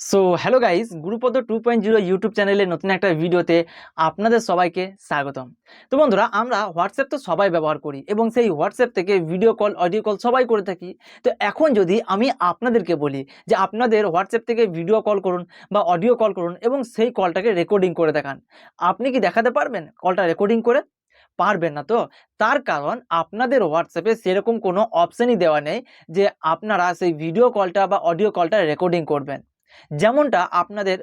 So hello guys Gurupada two point zero YouTube চ্যানেলের নতুন একটা ভিডিওতে আপনাদের সবাইকে স্বাগতম। তো বন্ধুরা, আমরা হোয়াটসঅ্যাপ তো সবাই ব্যবহার করি এবং সেই হোয়াটসঅ্যাপ থেকে ভিডিও কল অডিও কল সবাই করে থাকি। তো এখন যদি আমি আপনাদেরকে বলি যে আপনাদের হোয়াটসঅ্যাপ থেকে ভিডিও কল করুন বা অডিও কল করুন এবং সেই কলটাকে রেকর্ডিং করে দেখান, আপনি কি দেখাতে পারবেন? কলটা রেকর্ডিং করে? পারবেন না তো? তার কারণ আপনাদের হোয়াটসঅ্যাপে সেরকম কোনো অপশানই দেওয়া নেই যে আপনারা সেই ভিডিও কলটা বা অডিও কলটা রেকর্ডিং করবেন। যেমনটা আপনাদের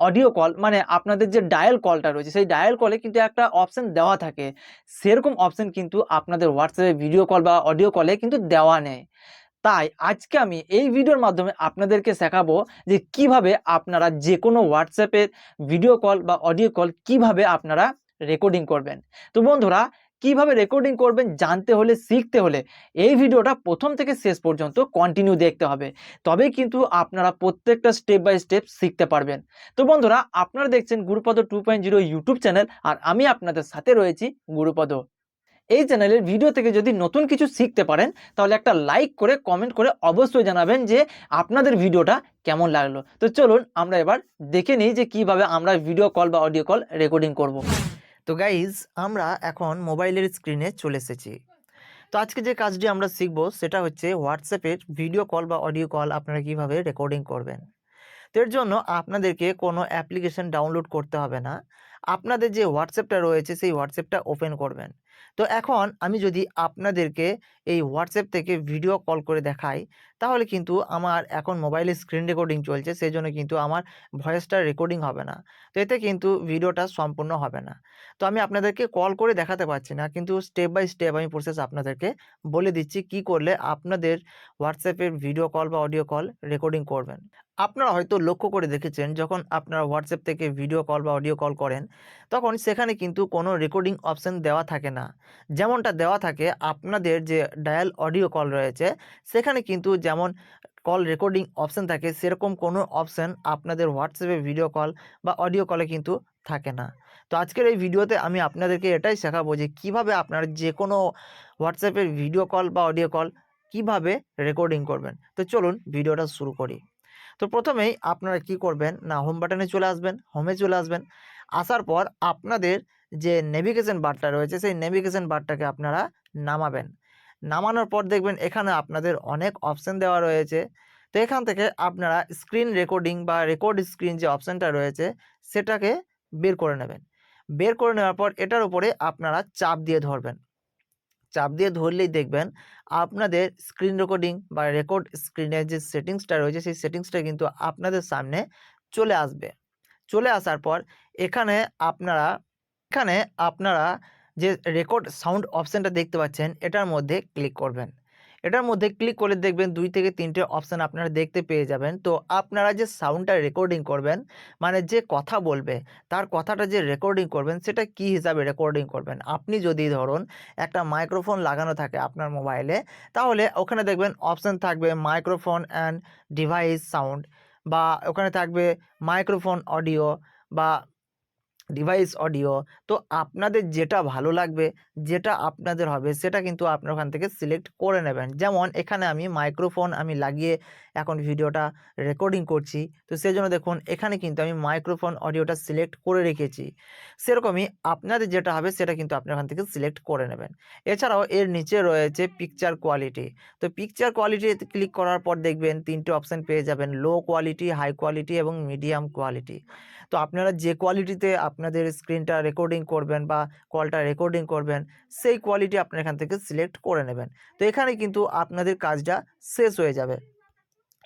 অডিও কল মানে আপনাদের যে ডায়াল কলটা রয়েছে, সেই ডায়াল কলে কিন্তু একটা অপশান দেওয়া থাকে। সেরকম অপশান কিন্তু আপনাদের হোয়াটসঅ্যাপে ভিডিও কল বা অডিও কলে কিন্তু দেওয়া নেই। তাই আজকে আমি এই ভিডিওর মাধ্যমে আপনাদেরকে শেখাবো যে কীভাবে আপনারা যে কোনো হোয়াটসঅ্যাপের ভিডিও কল বা অডিও কল কীভাবে আপনারা রেকর্ডিং করবেন। তো বন্ধুরা কীভাবে রেকর্ডিং করবেন জানতে হলে, শিখতে হলে, এই ভিডিওটা প্রথম থেকে শেষ পর্যন্ত কন্টিনিউ দেখতে হবে। তবেই কিন্তু আপনারা প্রত্যেকটা স্টেপ বাই স্টেপ শিখতে পারবেন। তো বন্ধুরা, আপনারা দেখছেন Gurupada two point zero YouTube channel আর আমি আপনাদের সাথে রয়েছি গুরুপদ। এই চ্যানেলের ভিডিও থেকে যদি নতুন কিছু শিখতে পারেন, তাহলে একটা লাইক করে কমেন্ট করে অবশ্যই জানাবেন যে আপনাদের ভিডিওটা কেমন লাগল। তো চলুন আমরা এবার দেখে নিই যে কীভাবে আমরা ভিডিও কল বা অডিও কল রেকর্ডিং করব। তো গাইজ আমরা এখন মোবাইলের স্ক্রিনে চলে এসেছি। তো আজকে যে কাজটি আমরা শিখব, সেটা হচ্ছে হোয়াটসঅ্যাপের ভিডিও কল বা অডিও কল আপনারা কীভাবে রেকর্ডিং করবেন। তো এর জন্য আপনাদেরকে কোনো অ্যাপ্লিকেশন ডাউনলোড করতে হবে না। আপনাদের যে হোয়াটসঅ্যাপটা রয়েছে, সেই হোয়াটসঅ্যাপটা ওপেন করবেন। তো এখন আমি যদি আপনাদেরকে এই হোয়াটসঅ্যাপ থেকে ভিডিও কল করে দেখাই, তাহলে কিন্তু আমার এখন মোবাইলে স্ক্রিন রেকর্ডিং চলছে সেই জন্য কিন্তু আমার ভয়েসটা রেকর্ডিং হবে না। তো এতে কিন্তু ভিডিওটা সম্পূর্ণ হবে না। তো আমি আপনাদেরকে কল করে দেখাতে পারছি না, কিন্তু স্টেপ বাই স্টেপ আমি প্রসেস আপনাদেরকে বলে দিচ্ছি কি করলে আপনাদের হোয়াটসঅ্যাপের ভিডিও কল বা অডিও কল রেকর্ডিং করবেন। আপনারা হয়তো লক্ষ্য করে দেখেছেন, যখন আপনারা হোয়াটসঅ্যাপ থেকে ভিডিও কল বা অডিও কল করেন, তখন সেখানে কিন্তু কোনো রেকর্ডিং অপশান দেওয়া থাকে না। যেমনটা দেওয়া থাকে আপনাদের যে ডায়াল অডিও কল রয়েছে, সেখানে কিন্তু যেমন কল রেকর্ডিং অপশান থাকে, সেরকম কোনো অপশান আপনাদের হোয়াটসঅ্যাপে ভিডিও কল বা অডিও কলে কিন্তু থাকে না। তো আজকের এই ভিডিওতে আমি আপনাদেরকে এটাই শেখাবো যে কীভাবে আপনারা যে কোনো হোয়াটসঅ্যাপের ভিডিও কল বা অডিও কল কীভাবে রেকর্ডিং করবেন। তো চলুন ভিডিওটা শুরু করি। তো প্রথমেই আপনারা কি করবেন? না হোম বাটনে চলে আসবেন হোমে চলে আসবেন। আসার পর আপনাদের যে নেভিগেশন বারটা রয়েছে, সেই নেভিগেশন বারটাকে আপনারা নামাবেন। নামানোর পর দেখবেন এখানে আপনাদের অনেক অপশান দেওয়া রয়েছে। তো এখান থেকে আপনারা স্ক্রিন রেকর্ডিং বা রেকর্ড স্ক্রিন যে অপশানটা রয়েছে, সেটাকে বের করে নেবেন। বের করে নেওয়ার পর এটার উপরে আপনারা চাপ দিয়ে ধরবেন। চাপ দিয়ে ধরলেই দেখবেন আপনাদের স্ক্রিন রেকর্ডিং বা রেকর্ড স্ক্রিনের যে সেটিংসটা রয়েছে, সেই সেটিংসটা কিন্তু আপনাদের সামনে চলে আসবে। চলে আসার পর এখানে আপনারা এখানে আপনারা যে রেকর্ড সাউন্ড অপশানটা দেখতে পাচ্ছেন, এটার মধ্যে ক্লিক করবেন। এটার মধ্যে ক্লিক করে দেখবেন দুই থেকে তিনটে অপশান আপনারা দেখতে পেয়ে যাবেন। তো আপনারা যে সাউন্ডটা রেকর্ডিং করবেন মানে যে কথা বলবে, তার কথাটা যে রেকর্ডিং করবেন, সেটা কি হিসাবে রেকর্ডিং করবেন? আপনি যদি ধরুন একটা মাইক্রোফোন লাগানো থাকে আপনার মোবাইলে তাহলে ওখানে দেখবেন অপশান থাকবে মাইক্রোফোন অ্যান্ড ডিভাইস সাউন্ড বা ওখানে থাকবে মাইক্রোফোন অডিও বা ডিভাইস অডিও তো আপনাদের যেটা ভালো লাগবে, যেটা আপনাদের হবে, সেটা কিন্তু আপনার ওখান থেকে সিলেক্ট করে নেবেন। যেমন এখানে আমি মাইক্রোফোন আমি লাগিয়ে এখন ভিডিওটা রেকর্ডিং করছি, তো সেই জন্য দেখুন, এখানে কিন্তু আমি মাইক্রোফোন অডিওটা সিলেক্ট করে রেখেছি। সেরকমই আপনাদের যেটা হবে, সেটা কিন্তু আপনি ওখান থেকে সিলেক্ট করে নেবেন। এছাড়াও এর নিচে রয়েছে পিকচার কোয়ালিটি তো পিকচার কোয়ালিটিতে ক্লিক করার পর দেখবেন তিনটে অপশান পেয়ে যাবেন লো কোয়ালিটি হাই কোয়ালিটি এবং মিডিয়াম কোয়ালিটি তো আপনারা যে কোয়ালিটিতে আপনাদের স্ক্রিনটা রেকর্ডিং করবেন বা কলটা রেকর্ডিং করবেন, সেই কোয়ালিটি আপনারা এখান থেকে সিলেক্ট করে নেবেন। তো এখানে কিন্তু আপনাদের কাজটা শেষ হয়ে যাবে।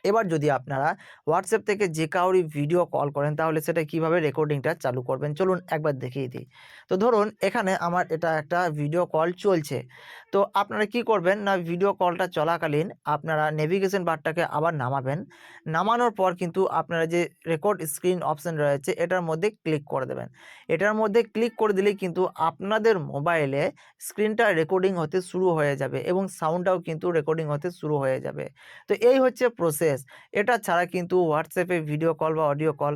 এবার যদি আপনারা হোয়াটসঅ্যাপ থেকে যে কাউরি ভিডিও কল করেন, তাহলে সেটা কীভাবে রেকর্ডিংটা চালু করবেন? চলুন একবার দেখিয়ে দিই। তো ধরুন, এখানে আমার এটা একটা ভিডিও কল চলছে। তো আপনারা কি করবেন না ভিডিও কলটা চলাকালীন আপনারা নেভিগেশন বারটাকে আবার নামাবেন। নামানোর পর কিন্তু আপনারা যে রেকর্ড স্ক্রিন অপশান রয়েছে, এটার মধ্যে ক্লিক করে দেবেন। এটার মধ্যে ক্লিক করে দিলেই কিন্তু আপনাদের মোবাইলে স্ক্রিনটা রেকর্ডিং হতে শুরু হয়ে যাবে এবং সাউন্ডটাও কিন্তু রেকর্ডিং হতে শুরু হয়ে যাবে। তো এই হচ্ছে প্রসেস এটা ছাড়া কিন্তু হোয়াটসঅ্যাপে ভিডিও কল বা অডিও কল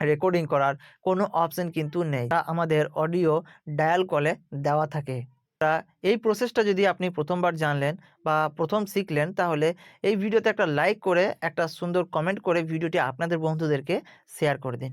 রেকর্ডিং করার কোনো অপশন কিন্তু নেই। তা আমাদের অডিও ডায়াল কলে দেওয়া থাকে। তা এই প্রসেসটা যদি আপনি প্রথমবার জানলেন বা প্রথম শিখলেন, তাহলে এই ভিডিওতে একটা লাইক করে, একটা সুন্দর কমেন্ট করে ভিডিওটি আপনাদের বন্ধুদেরকে শেয়ার করে দিন।